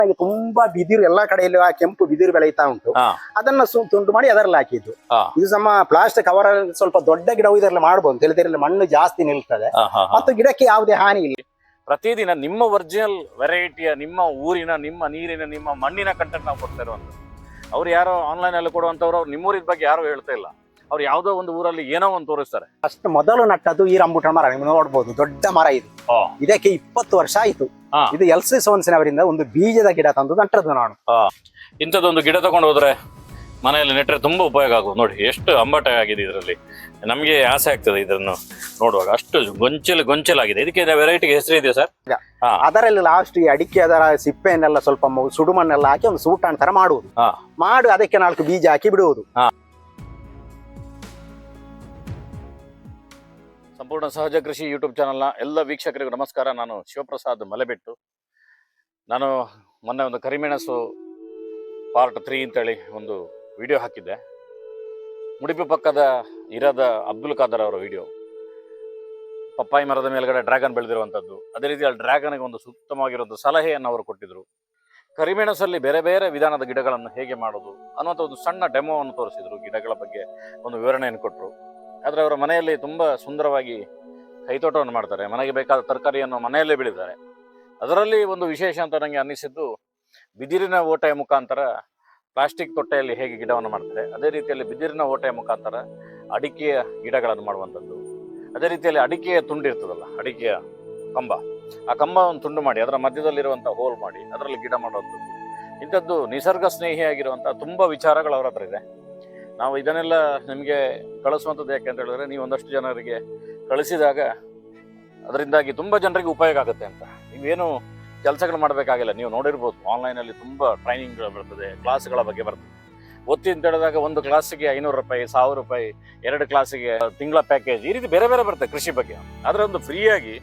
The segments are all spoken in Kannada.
ಹಾಗೆ ತುಂಬಾ ಬಿದಿರು ಎಲ್ಲಾ ಕಡೆಯಲ್ಲೂ ಆ ಕೆಂಪು ಬಿದಿರು ಬೆಳೀತಾ ಉಂಟು. ಅದನ್ನ ತುಂಡು ಮಾಡಿ ಅದರಲ್ಲಿ ಹಾಕಿದ್ದು. ಇದು ನಮ್ಮ ಪ್ಲಾಸ್ಟಿಕ್ ಕವರ್ ಸ್ವಲ್ಪ ದೊಡ್ಡ ಗಿಡ ಇದರಲ್ಲಿ ಮಾಡಬಹುದು ಇಲ್ಲಿ ಮಣ್ಣು ಜಾಸ್ತಿ ನಿಲ್ತದೆ. ಮತ್ತು ಗಿಡಕ್ಕೆ ಯಾವುದೇ ಹಾನಿ ಇಲ್ಲ. ಪ್ರತಿದಿನ ನಿಮ್ಮ ಒರಿಜಿನಲ್ ವೆರೈಟಿಯ ನಿಮ್ಮ ಊರಿನ ನಿಮ್ಮ ನೀರಿನ ನಿಮ್ಮ ಮಣ್ಣಿನ ಕಂಟೆಂಟ್ ನಾವು ಕೊಡ್ತಾ ಇರುವಂಥದ್ದು. ಅವ್ರು ಯಾರೋ ಆನ್ಲೈನ್ ಅಲ್ಲಿ ಕೊಡುವಂತವ್ರು ನಿಮ್ಮೂರಿನ ಬಗ್ಗೆ ಯಾರು ಹೇಳ್ತಾ ಇಲ್ಲ. ಅವ್ರು ಯಾವುದೋ ಒಂದು ಊರಲ್ಲಿ ಏನೋ ಒಂದು ತೋರಿಸ್ತಾರೆ. ಅಷ್ಟು ಮೊದಲು ನಟ್ಟದ್ದು ಈ ರಂಬುಟ ಮರ ನೀವು ನೋಡ್ಬೋದು ದೊಡ್ಡ ಮರ ಇದು. ಇದಕ್ಕೆ ಇಪ್ಪತ್ತು ವರ್ಷ ಆಯ್ತು. ಹಾ. ಇದು ಎಲ್ ಸಿ ಸೋನ್ಸಿನವರಿಂದ ಒಂದು ಬೀಜದ ಗಿಡ ತಂದು ನಟ್ಟದ್ದು ನಾನು. ಇಂಥದ್ದೊಂದು ಗಿಡ ತಗೊಂಡು ಹೋದ್ರೆ ಮನೆಯಲ್ಲಿ ನೆಟ್ಟರೆ ತುಂಬಾ ಉಪಯೋಗ ಆಗೋದು ನೋಡಿ ಎಷ್ಟು ಅಂಬಟ ಆಗಿದೆ ಇದರಲ್ಲಿ. ನಮಗೆ ಆಸೆ ಆಗ್ತದೆ ಇದನ್ನು ನೋಡುವಾಗ. ಅಷ್ಟು ಗೊಂಚಲು ಗೊಂಚಲಾಗಿದೆ. ಇದಕ್ಕೆ ವೆರೈಟಿ ಹೆಸರು ಇದೆಯಾ ಸರ್? ಹಾ. ಅದರಲ್ಲಿ ಲಾಸ್ಟ್ ಈ ಅಡಿಕೆ ಅದರ ಸಿಪ್ಪೆಯನ್ನೆಲ್ಲ ಸ್ವಲ್ಪ ಮು- ಸುಡುಮಣ್ಣೆಲ್ಲ ಹಾಕಿ ಒಂದು ಸೂಟ್ ತರ ಮಾಡುವುದು. ಹಾ. ಮಾಡಿ ಅದಕ್ಕೆ ನಾಲ್ಕು ಬೀಜ ಹಾಕಿ ಬಿಡುವುದು. ಸಂಪೂರ್ಣ ಸಹಜ ಕೃಷಿ ಯೂಟ್ಯೂಬ್ ಚಾನಲ್ನ ಎಲ್ಲ ವೀಕ್ಷಕರಿಗೂ ನಮಸ್ಕಾರ. ನಾನು ಶಿವಪ್ರಸಾದ್ ಮಲೆಬೆಟ್ಟು. ನಾನು ಮೊನ್ನೆ ಒಂದು ಕರಿಮೆಣಸು ಪಾರ್ಟ್ ತ್ರೀ ಅಂತೇಳಿ ಒಂದು ವಿಡಿಯೋ ಹಾಕಿದ್ದೆ. ಮುಡಿಪಿ ಪಕ್ಕದ ಇರದ ಅಬ್ದುಲ್ ಖಾದರ್ ಅವರ ವಿಡಿಯೋ ಪಪ್ಪಾಯಿ ಮರದ ಮೇಲ್ಗಡೆ ಡ್ರ್ಯಾಗನ್ ಬೆಳೆದಿರುವಂಥದ್ದು. ಅದೇ ರೀತಿ ಆ ಡ್ರ್ಯಾಗನ್ಗೆ ಒಂದು ಸೂಕ್ತವಾಗಿರುವಂಥ ಸಲಹೆಯನ್ನು ಅವರು ಕೊಟ್ಟಿದ್ದರು ಕರಿಮೆಣಸಲ್ಲಿ ಬೇರೆ ಬೇರೆ ವಿಧಾನದ ಗಿಡಗಳನ್ನು ಹೇಗೆ ಮಾಡೋದು ಅನ್ನುವಂಥ ಒಂದು ಸಣ್ಣ ಡೆಮೋವನ್ನು ತೋರಿಸಿದ್ರು. ಗಿಡಗಳ ಬಗ್ಗೆ ಒಂದು ವಿವರಣೆಯನ್ನು ಕೊಟ್ಟರು ಆದರೆ ಅವರ ಮನೆಯಲ್ಲಿ ತುಂಬ ಸುಂದರವಾಗಿ ಕೈತೋಟವನ್ನು ಮಾಡ್ತಾರೆ. ಮನೆಗೆ ಬೇಕಾದ ತರಕಾರಿಯನ್ನು ಮನೆಯಲ್ಲೇ ಬೆಳೀತಾರೆ. ಅದರಲ್ಲಿ ಒಂದು ವಿಶೇಷ ಅಂತ ನನಗೆ ಅನ್ನಿಸಿದ್ದು, ಬಿದಿರಿನ ಓಟೆಯ ಮುಖಾಂತರ ಪ್ಲಾಸ್ಟಿಕ್ ತೊಟ್ಟೆಯಲ್ಲಿ ಹೇಗೆ ಗಿಡವನ್ನು ಮಾಡ್ತಾರೆ, ಅದೇ ರೀತಿಯಲ್ಲಿ ಬಿದಿರಿನ ಓಟೆಯ ಮುಖಾಂತರ ಅಡಿಕೆಯ ಗಿಡಗಳನ್ನು ಮಾಡುವಂಥದ್ದು. ಅದೇ ರೀತಿಯಲ್ಲಿ ಅಡಿಕೆಯ ತುಂಡು ಇರ್ತದಲ್ಲ, ಅಡಿಕೆಯ ಕಂಬ. ಆ ಕಂಬವನ್ನು ತುಂಡು ಮಾಡಿ, ಅದರ ಮಧ್ಯದಲ್ಲಿರುವಂಥ ಹೋಲ್ ಮಾಡಿ, ಅದರಲ್ಲಿ ಗಿಡ ಮಾಡುವಂಥದ್ದು. ಇಂಥದ್ದು ನಿಸರ್ಗ ಸ್ನೇಹಿಯಾಗಿರುವಂಥ ತುಂಬ ವಿಚಾರಗಳು ಅವರ ಹತ್ರ ಇದೆ. ನಾವು ಇದನ್ನೆಲ್ಲ ನಿಮಗೆ ಕಳಿಸುವಂಥದ್ದು ಯಾಕೆ ಅಂತ ಹೇಳಿದ್ರೆ ನೀವು ಒಂದಷ್ಟು ಜನರಿಗೆ ಕಳಿಸಿದಾಗ ಅದರಿಂದಾಗಿ ತುಂಬ ಜನರಿಗೆ ಉಪಯೋಗ ಆಗುತ್ತೆ ಅಂತ. ನೀವೇನು ಕೆಲಸಗಳು ಮಾಡಬೇಕಾಗಿಲ್ಲ, ನೀವು ನೋಡಿರ್ಬೋದು ಆನ್ಲೈನಲ್ಲಿ ತುಂಬ ಟ್ರೈನಿಂಗ್ಗಳು ಬರ್ತದೆ ಕ್ಲಾಸ್ಗಳ ಬಗ್ಗೆ ಬರ್ತದೆ. ಒತ್ತಿ ಅಂತ ಹೇಳಿದಾಗ ಒಂದು ಕ್ಲಾಸಿಗೆ ಐನೂರು ರೂಪಾಯಿ, ಸಾವಿರ ರೂಪಾಯಿ, ಎರಡು ಕ್ಲಾಸಿಗೆ ತಿಂಗಳ ಪ್ಯಾಕೇಜ್ ಈ ರೀತಿ ಬೇರೆ ಬೇರೆ ಬರುತ್ತೆ ಕೃಷಿ ಬಗ್ಗೆ. ಆದರೆ ಒಂದು ಫ್ರೀಯಾಗಿ